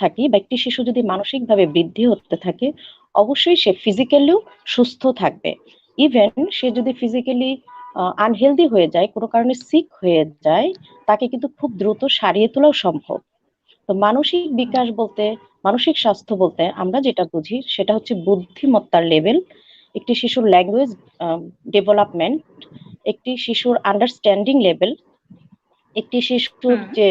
থাকি বা একটি শিশু যদি মানসিকভাবে বৃদ্ধি হতে থাকে অবশ্যই সে ফিজিক্যালিও সুস্থ থাকবে। ইভেন সে যদি ফিজিক্যালি আনহেলদি হয়ে যায় কোনো কারণে সিক হয়ে যায় তাকে কিন্তু খুব দ্রুত সারিয়ে তোলাও সম্ভব। তো মানসিক বিকাশ বলতে মানসিক স্বাস্থ্য বলতে আমরা যেটা বুঝি সেটা হচ্ছে বুদ্ধিমত্তার লেভেল একটি শিশুর ল্যাঙ্গুয়েজ ডেভেলপমেন্ট একটি শিশুর আন্ডারস্ট্যান্ডিং লেভেল একটি শিশুর যে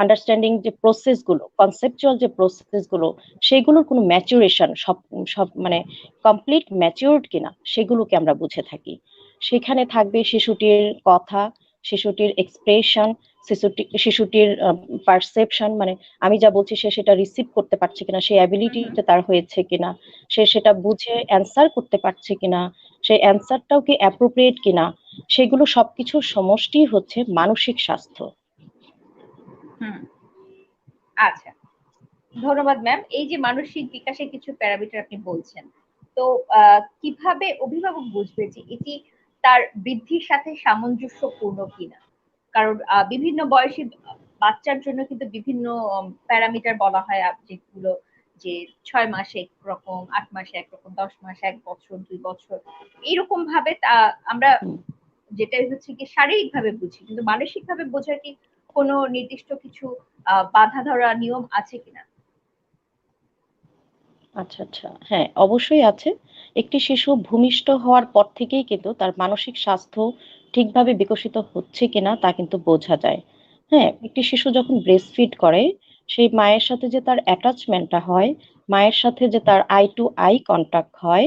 আন্ডারস্ট্যান্ডিং যে প্রসেসগুলো কনসেপচুয়াল যে প্রসেসগুলো সেগুলোর কোনো ম্যাচুরেশন সব সব মানে কমপ্লিট ম্যাচিউরড কিনা সেগুলোকে আমরা বুঝে থাকি। সেখানে থাকবে শিশুটির কথা শিশুটির এক্সপ্রেশন শিশুটি শিশুটির পারসেপশন মানে আমি যা বলছি সে সেটা রিসিভ করতে পারছে কিনা সেই অ্যাবিলিটিটা তার হয়েছে কিনা সে সেটা বুঝে অ্যান্সার করতে পারছে কিনা সেই অ্যান্সারটাও কি অ্যাপ্রোপ্রিয়েট কিনা সেগুলো সবকিছুর সমষ্টি হচ্ছে মানসিক স্বাস্থ্য। আচ্ছা। ধন্যবাদ ম্যাম এই যে মানসিক বিকাশের কিছু প্যারামিটার আপনি বলছেন তো কীভাবে অভিভাবক বুঝবে যে এটি তার বৃদ্ধির সাথে সামঞ্জস্যপূর্ণ কিনা? কারণ বিভিন্ন বয়সী বাচ্চার জন্য কিন্তু বিভিন্ন প্যারামিটার বলা হয় যেগুলো যে ছয় মাসে একরকম আট মাসে একরকম দশ মাস এক বছর দুই বছর এইরকম ভাবে আমরা যেটা হচ্ছে কি শারীরিক ভাবে বুঝি কিন্তু মানসিক ভাবে বোঝার কি কোনো নির্দিষ্ট কিছু বাধা ধরা নিয়ম আছে কিনা? আচ্ছা আচ্ছা। হ্যাঁ অবশ্যই আছে। একটি শিশু ভূমিষ্ঠ হওয়ার পর থেকেই কিন্তু তার মানসিক স্বাস্থ্য ঠিকভাবে বিকশিত হচ্ছে কিনা তা কিন্তু বোঝা যায়। হ্যাঁ একটি শিশু যখন ব্রেস্ট ফিড করে, সেই মায়ের সাথে যে তার অ্যাটাচমেন্টটা হয়, মায়ের সাথে যে তার আই টু আই কন্ট্যাক্ট হয়,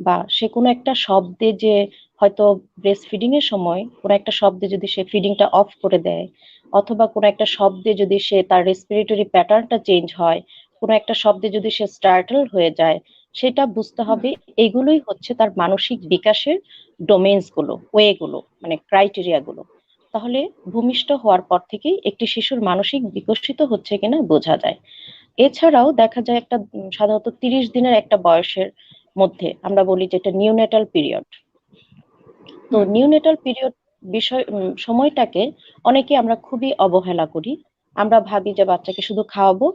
বা সে কোনো একটা শব্দে যে হয়তো ব্রেস্ট ফিডিং এর সময় কোনো একটা শব্দে যদি সে ফিডিংটা অফ করে দেয় অথবা কোনো একটা শব্দে যদি সে তার রেসপিরেটরি প্যাটার্নটা চেঞ্জ হয় কোনো একটা শব্দে যদি সে স্টার্টল হয়ে যায় সেটা বুঝতে হবে এগুলোই হচ্ছে তার মানসিক বিকাশের ডোমেন্সগুলো ওয়ে গুলো মানে ক্রাইটেরিয়া গুলো তাহলে ভূমিষ্ঠ হওয়ার পর থেকেই একটি শিশুর মানসিক বিকশিত হচ্ছে কিনা বোঝা যায়। এছাড়াও দেখা যায় একটা সাধারণত তিরিশ দিনের একটা বয়সের মধ্যে আমরা বলি যেটা নিউনেটাল পিরিয়ড তো নিউনেটাল পিরিয়ড বিষয় সময়টাকে অনেকে আমরা খুবই অবহেলা করি। আমরা ভাবি যে বাচ্চাকে শুধু খাওয়াবো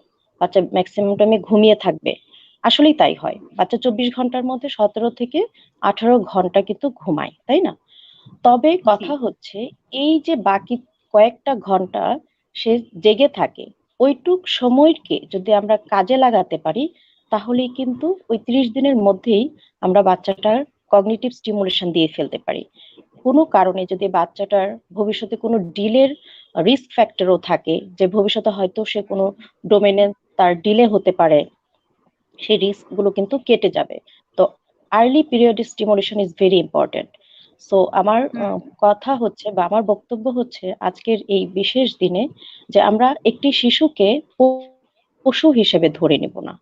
বাচ্চা ম্যাক্সিমাম টাইমে ঘুমিয়ে থাকবে। আসলেই তাই হয়। বাচ্চা চব্বিশ ঘণ্টার মধ্যে সতেরো থেকে আঠারো ঘণ্টা কিন্তু ঘুমায় তাই না? তবে কথা হচ্ছে এই যে বাকি কয়েকটা ঘণ্টা সে জেগে থাকে ওইটুক সময়কে যদি আমরা কাজে লাগাতে পারি তাহলেই কিন্তু ওই ত্রিশ দিনের মধ্যেই আমরা বাচ্চাটার কগনিটিভ স্টিমুলেশন দিয়ে ফেলতে পারি। কোনো কারণে যদি বাচ্চাটার ভবিষ্যতে কোনো ডিলের রিস্ক ফ্যাক্টরও থাকে যে ভবিষ্যতে হয়তো সে কোনো ডোমেনে তার ডিলে হতে পারে সেই রিস্কগুলো কিন্তু কেটে যাবে। তো early period stimulation is very important so আমার কথা হচ্ছে বা আমার বক্তব্য হচ্ছে আজকের এই বিশেষ দিনে যে আমরা একটি শিশুকে পশু হিসেবে ধরে নিব না।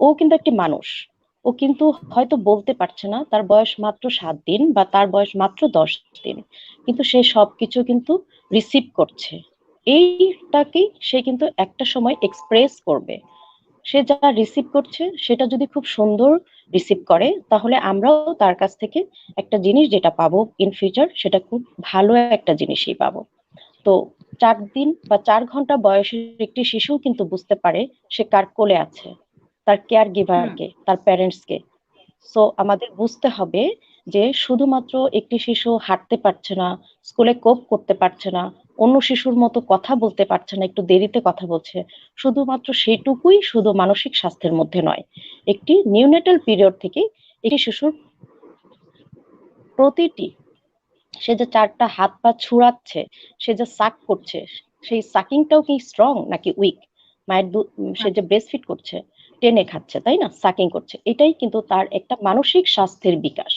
ও কিন্তু একটি মানুষ। ও কিন্তু হয়তো বলতে পারছে না, তার বয়স মাত্র সাত দিন বা তার বয়স মাত্র দশ দিন। কিন্তু সে সবকিছু কিন্তু রিসিভ করছে। এইটাকেই সে কিন্তু একটা সময় এক্সপ্রেস করবে। সে যা রিসিভ করছে, সেটা যদি খুব সুন্দর রিসিভ করে, তাহলে আমরাও তার কাছ থেকে একটা জিনিস যেটা পাবো ইন ফিউচার সেটা খুব ভালো একটা জিনিসই পাবো। তো চার দিন বা চার ঘণ্টা বয়সের একটি শিশু কিন্তু বুঝতে পারে সে কার কোলে আছে। তার কেয়ার গিভারকে তার প্যারেন্টসকে সো আমাদের বুঝতে হবে যে শুধুমাত্র একটি শিশু হাঁটতে পারছে না স্কুলে কোপ করতে পারছে না অন্য শিশুর মতো কথা বলতে পারছে না একটু দেরিতে কথা বলছে শুধুমাত্র সেটুকুই শুধু মানসিক স্বাস্থ্যের মধ্যে নয়। একটি নিউনেটাল পিরিয়ড থেকে একটি শিশুর প্রতিটি সে যে চারটা হাত পা ছুড়াচ্ছে সে যে সাক করছে সেই সাকিংটাও কি স্ট্রং নাকি উইক মায়ের সে যে ব্রেস্ট ফিট করছে টেনে খাচ্ছে তাই না? সাকিং করছে। এটাই কিন্তু তার একটা মানসিক স্বাস্থ্যের বিকাশ।